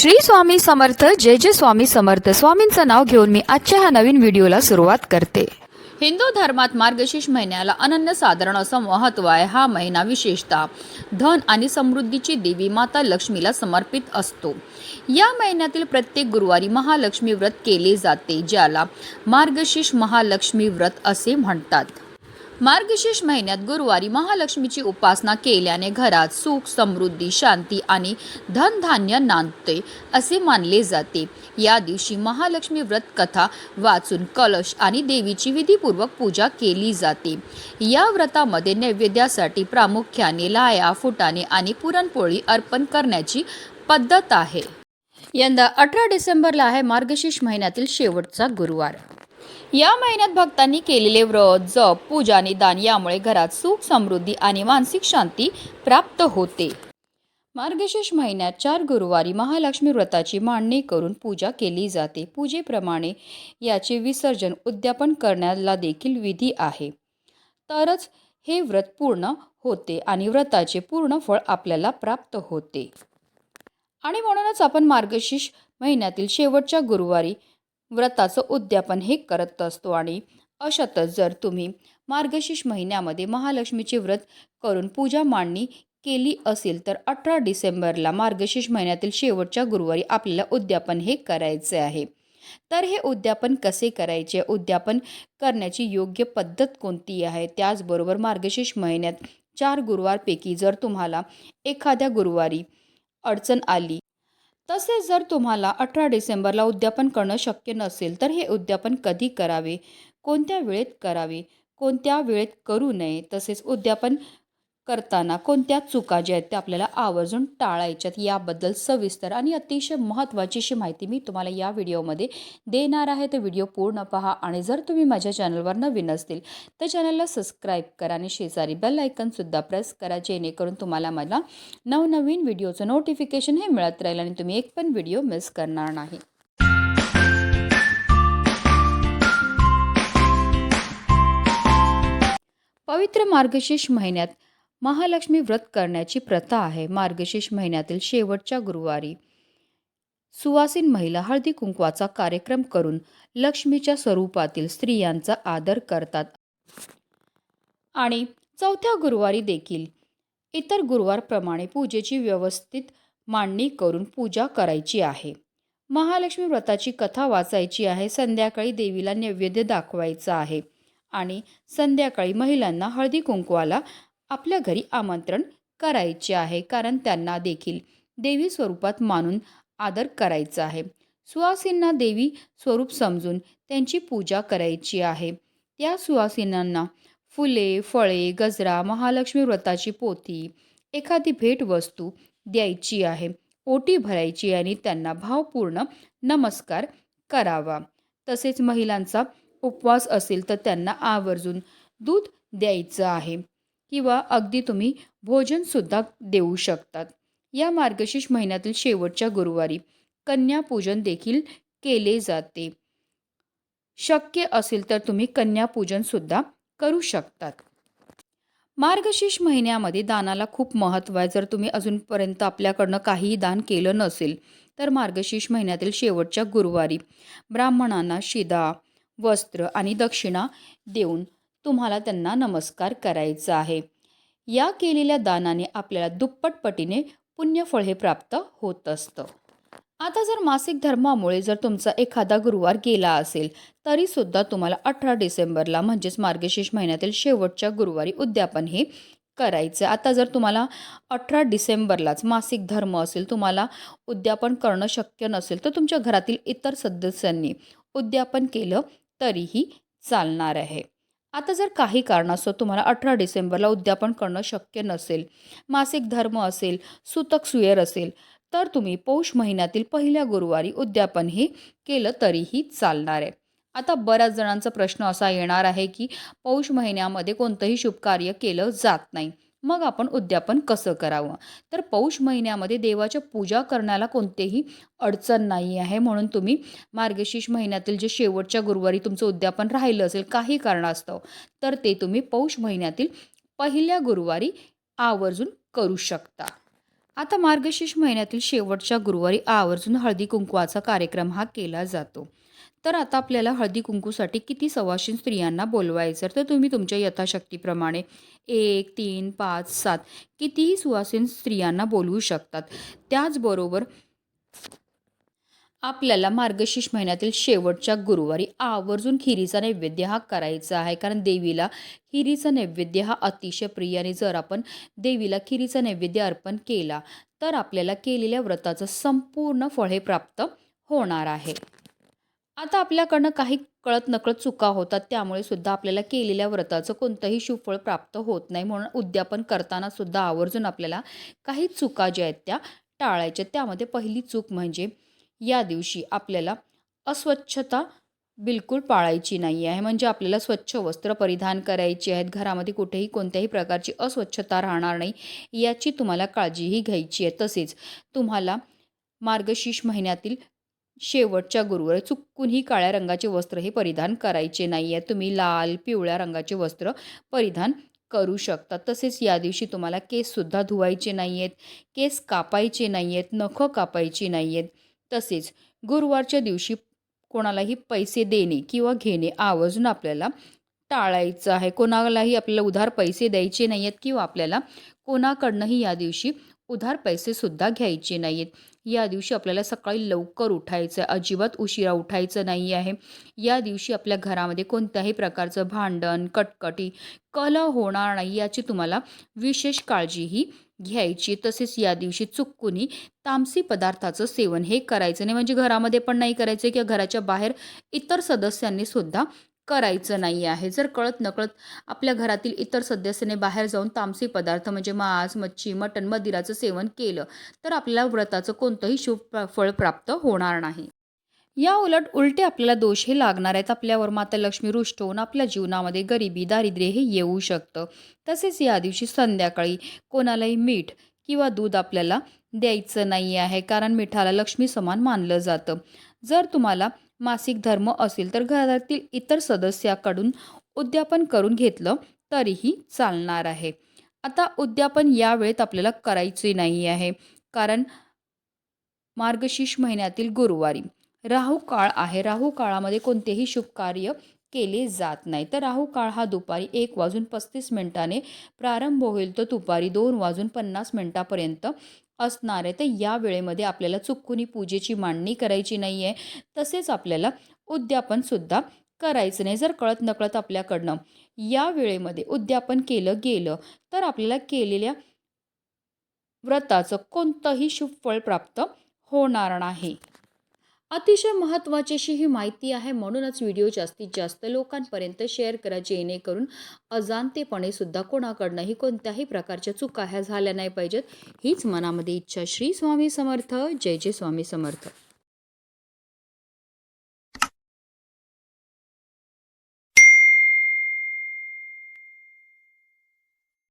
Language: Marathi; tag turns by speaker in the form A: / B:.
A: श्री स्वामी समर्थ जय जय स्वामी समर्थ. स्वामींचं नाव घेऊन मी आजच्या ह्या नवीन व्हिडिओला सुरुवात करते. हिंदू धर्मात मार्गशीर्ष महिन्याला अनन्य साधारण असं महत्त्व आहे हा महिना विशेषतः धन आणि समृद्धीची देवी माता लक्ष्मीला समर्पित असतो. या महिन्यातील प्रत्येक गुरुवारी महालक्ष्मी व्रत केले जाते ज्याला मार्गशीर्ष महालक्ष्मी व्रत असे म्हणतात. मार्गशीर्ष महिन्यात गुरुवारी महालक्ष्मीची उपासना केल्याने घरात सुख समृद्धी शांती आणि धनधान्य नांदते असे मानले जाते. या दिवशी महालक्ष्मी व्रत कथा वाचून कलश आणि देवीची विधीपूर्वक पूजा केली जाते. या व्रतामध्ये नैवेद्यासाठी प्रामुख्याने लाया फुटाणे आणि पुरणपोळी अर्पण करण्याची पद्धत आहे. यंदा अठरा डिसेंबरला आहे मार्गशीर्ष महिन्यातील शेवटचा गुरुवार. या महिन्यात भक्तांनी केलेले व्रत जप पूजा आणि दान यामुळे घरात सुख समृद्धी आणि मानसिक शांती प्राप्त होते. मार्गशीर्ष महिन्यात चार गुरुवारी महालक्ष्मी व्रताची मांडणी करून पूजा केली जाते. पूजेप्रमाणे याचे विसर्जन उद्यापन करण्याला देखील विधी आहे. तरच हे व्रत पूर्ण होते आणि व्रताचे पूर्ण फळ आपल्याला प्राप्त होते. आणि म्हणूनच आपण मार्गशीर्ष महिन्यातील शेवटच्या गुरुवारी व्रताचं उद्यापन हे करत असतो आणि अशातच जर तुम्ही मार्गशीर्ष महिन्यामध्ये महालक्ष्मीचे व्रत करून पूजा मांडणी केली असेल तर अठरा डिसेंबरला मार्गशीर्ष महिन्यातील शेवटच्या गुरुवारी आपल्याला उद्यापन हे करायचे आहे. तर हे उद्यापन कसे करायचे? उद्यापन करण्याची योग्य पद्धत कोणती आहे? त्याचबरोबर मार्गशीर्ष महिन्यात चार गुरुवारपैकी जर तुम्हाला एखाद्या गुरुवारी अडचण आली तसेच जर तुम्हाला अठरा डिसेंबरला उद्यापन करणं शक्य नसेल तर हे उद्यापन कधी करावे? कोणत्या वेळेत करावे? कोणत्या वेळेत करू नये? तसेच उद्यापन करताना कोणत्या चुका ज्या आहेत त्या आपल्याला आवर्जून टाळायच्यात याबद्दल सविस्तर आणि अतिशय महत्त्वाची अशी माहिती मी तुम्हाला या व्हिडिओमध्ये देणार आहे. तर व्हिडिओ पूर्ण पहा आणि जर तुम्ही माझ्या चॅनलवर नवीन असतील तर चॅनलला सबस्क्राईब करा आणि शेजारी बेल आयकनसुद्धा प्रेस करा जेणेकरून तुम्हाला मला नवनवीन व्हिडिओचं नोटिफिकेशन हे मिळत राहील आणि तुम्ही एक पण व्हिडिओ मिस करणार नाही. पवित्र मार्गशीर्ष महिन्यात महालक्ष्मी व्रत करण्याची प्रथा आहे मार्गशीर्ष महिन्यातील शेवटच्या गुरुवारी. सुवासीन महिला हळदी कुंकवाचा कार्यक्रम करून लक्ष्मीच्या स्वरूपातील स्त्रियांचा आदर करतात. आणि चौथ्या गुरुवारी देखील इतर गुरुवारप्रमाणे पूजेची व्यवस्थित मांडणी करून पूजा करायची आहे. महालक्ष्मी व्रताची कथा वाचायची आहे संध्याकाळी देवीला नैवेद्य दाखवायचा आहे आणि संध्याकाळी महिलांना हळदी कुंकवाला आपल्या घरी आमंत्रण करायचे आहे कारण त्यांना देखील देवी स्वरूपात मानून आदर करायचा आहे. सुवासींना देवी स्वरूप समजून त्यांची पूजा करायची आहे. त्या सुहासिनांना फुले फळे गजरा महालक्ष्मी व्रताची पोथी एखादी भेटवस्तू द्यायची आहे. ओटी भरायची आणि त्यांना भावपूर्ण नमस्कार करावा. तसेच महिलांचा उपवास असेल तर त्यांना आवर्जून दूध द्यायचं आहे. किंवा अगदी तुम्ही भोजनसुद्धा देऊ शकतात. या मार्गशीर्ष महिन्यातील शेवटच्या गुरुवारी कन्यापूजन देखील केले जाते. शक्य असेल तर तुम्ही कन्यापूजनसुद्धा करू शकतात. मार्गशीर्ष महिन्यामध्ये दानाला खूप महत्त्व आहे. जर तुम्ही अजूनपर्यंत आपल्याकडनं काहीही दान केलं नसेल तर मार्गशीर्ष महिन्यातील शेवटच्या गुरुवारी ब्राह्मणांना शिदा वस्त्र आणि दक्षिणा देऊन तुम्हाला त्यांना नमस्कार करायचा आहे. या केलेल्या दानाने आपल्याला दुप्पट पटीने पुण्यफळ हे प्राप्त होत असतं. आता जर मासिक धर्मामुळे जर तुमचा एखादा गुरुवार गेला असेल तरीसुद्धा तुम्हाला अठरा डिसेंबरला म्हणजेच मार्गशीर्ष महिन्यातील शेवटच्या गुरुवारी उद्यापन हे करायचं आता जर तुम्हाला अठरा डिसेंबरलाच मासिक धर्म असेल तुम्हाला उद्यापन करणं शक्य नसेल तर तुमच्या घरातील इतर सदस्यांनी उद्यापन केलं तरीही चालणार आहे. आता जर काही कारणास्तव तुम्हाला अठरा डिसेंबरला उद्यापन करणं शक्य नसेल मासिक धर्म असेल सुतक सुयर असेल तर तुम्ही पौष महिन्यातील पहिल्या गुरुवारी उद्यापन हे केलं तरीही चालणार आहे. आता बऱ्याच जणांचा प्रश्न असा येणार आहे की पौष महिन्यामध्ये कोणतंही शुभकार्य केलं जात नाही. मग आपण उद्यापन कसं करावं? तर पौष महिन्यामध्ये देवाच्या पूजा करण्याला कोणतेही अडचण नाही आहे म्हणून तुम्ही मार्गशीर्ष महिन्यातील जे शेवटच्या गुरुवारी तुमचं उद्यापन राहिलं असेल काही कारणास्तव तर ते तुम्ही पौष महिन्यातील पहिल्या गुरुवारी आवर्जून करू शकता. आता मार्गशीर्ष महिन्यातील शेवटच्या गुरुवारी आवर्जून हळदी कुंकवाचा कार्यक्रम हा केला जातो. तर आता आपल्याला हळदी कुंकूसाठी किती सवाशीण स्त्रियांना बोलवायचं तर तुम्ही तुमच्या यथाशक्तीप्रमाणे एक तीन पाच सात कितीही सुवासीन स्त्रियांना बोलवू शकतात? त्याचबरोबर आपल्याला मार्गशीर्ष महिन्यातील शेवटच्या गुरुवारी आवर्जून खिरीचा नैवेद्य हा करायचा आहे. कारण देवीला खिरीचा नैवेद्य हा अतिशय प्रिय आणि जर आपण देवीला खिरीचा नैवेद्य अर्पण केला तर आपल्याला केलेल्या व्रताचं संपूर्ण फळ हे प्राप्त होणार आहे. आता आपल्याकडनं काही कळत नकळत चुका होतात त्यामुळे सुद्धा आपल्याला केलेल्या व्रताचं कोणतंही शुभफळ प्राप्त होत नाही म्हणून उद्यापन करताना सुद्धा आवर्जून आपल्याला काही चुका ज्या आहेत त्या टाळायच्या. त्यामध्ये पहिली चूक म्हणजे या दिवशी आपल्याला अस्वच्छता बिलकुल पाळायची नाही आहे. म्हणजे आपल्याला स्वच्छ वस्त्र परिधान करायची आहेत. घरामध्ये कुठेही कोणत्याही प्रकारची अस्वच्छता राहणार नाही याची तुम्हाला काळजीही घ्यायची आहे. तसेच तुम्हाला मार्गशीर्ष महिन्यातील शेवटच्या गुरुवार चुकूनही काळ्या रंगाचे वस्त्र हे परिधान करायचे नाही आहे तुम्ही लाल पिवळ्या रंगाचे वस्त्र परिधान करू शकता. तसेच या दिवशी तुम्हाला केससुद्धा धुवायचे नाही आहेत केस कापायचे नाही आहेत नखं कापायची नाही आहेत तसेच गुरुवारच्या दिवशी कोणालाही पैसे देणे किंवा घेणे आवर्जून आपल्याला टाळायचं आहे. कोणालाही आपल्याला उधार पैसे द्यायचे नाही आहेत किंवा आपल्याला कोणाकडनंही या दिवशी उधार पैसेसुद्धा घ्यायचे नाही आहेत या दिवशी आपल्याला सकाळी लवकर उठायचं आहे अजिबात उशिरा उठायचं नाही आहे. या दिवशी आपल्या घरामध्ये कोणत्याही प्रकारचं भांडण कटकटी कलह होणार नाही याची तुम्हाला विशेष काळजीही घ्यायची. तसेच या दिवशी चुकूनही तामसी पदार्थाचं सेवन हे करायचं नाही. म्हणजे घरामध्ये पण नाही करायचं किंवा घराच्या बाहेर इतर सदस्यांनी सुद्धा करायचं नाही आहे. जर कळत नकळत आपल्या घरातील इतर सदस्याने बाहेर जाऊन तामसी पदार्थ म्हणजे मांस मच्छी मटण मदिराचं सेवन केलं तर आपल्याला व्रताचं कोणतंही शुभ फळ प्राप्त होणार नाही. या उलट उलटे आपल्याला दोष हे लागणार आहेत. आपल्यावर माता लक्ष्मी रुष्ट होऊन आपल्या जीवनामध्ये गरिबी दारिद्र्य हे येऊ शकतं. तसेच या दिवशी संध्याकाळी कोणालाही मीठ किंवा दूध आपल्याला द्यायचं नाही आहे कारण मिठाला लक्ष्मी समान मानलं जातं. जर तुम्हाला मासिक धर्म असेल तर घरातील इतर सदस्याकडून उद्यापन करून घेतलं तरीही चालणार आहे. आता उद्यापन या वेळेत आपल्याला करायचे नाही आहे. कारण मार्गशीर्ष महिन्यातील गुरुवारी राहू काळ आहे. राहू काळामध्ये कोणतेही शुभ कार्य केले जात नाही. तर राहू काळ हा दुपारी एक वाजून पस्तीस मिनिटाने प्रारंभ होईल. तर दुपारी दोन वाजून पन्नास मिनिटापर्यंत असणार आहे. तर या वेळेमध्ये आपल्याला चुकूनी पूजेची मांडणी करायची नाही आहे तसेच आपल्याला उद्यापनसुद्धा करायचं नाही. जर कळत नकळत आपल्याकडनं या वेळेमध्ये उद्यापन केलं गेलं तर आपल्याला केलेल्या व्रताचं कोणतंही शुभ फळ प्राप्त होणार नाही. अतिशय महत्त्वाचीशी ही माहिती आहे म्हणूनच व्हिडिओ जास्तीत जास्त लोकांपर्यंत शेअर करा जेणेकरून अजाणतेपणे सुद्धा कोणाकडनंही कोणत्याही प्रकारच्या चुका ह्या झाल्या नाही पाहिजेत. हीच मनामध्ये इच्छा. श्री स्वामी समर्थ. जय जय स्वामी समर्थ.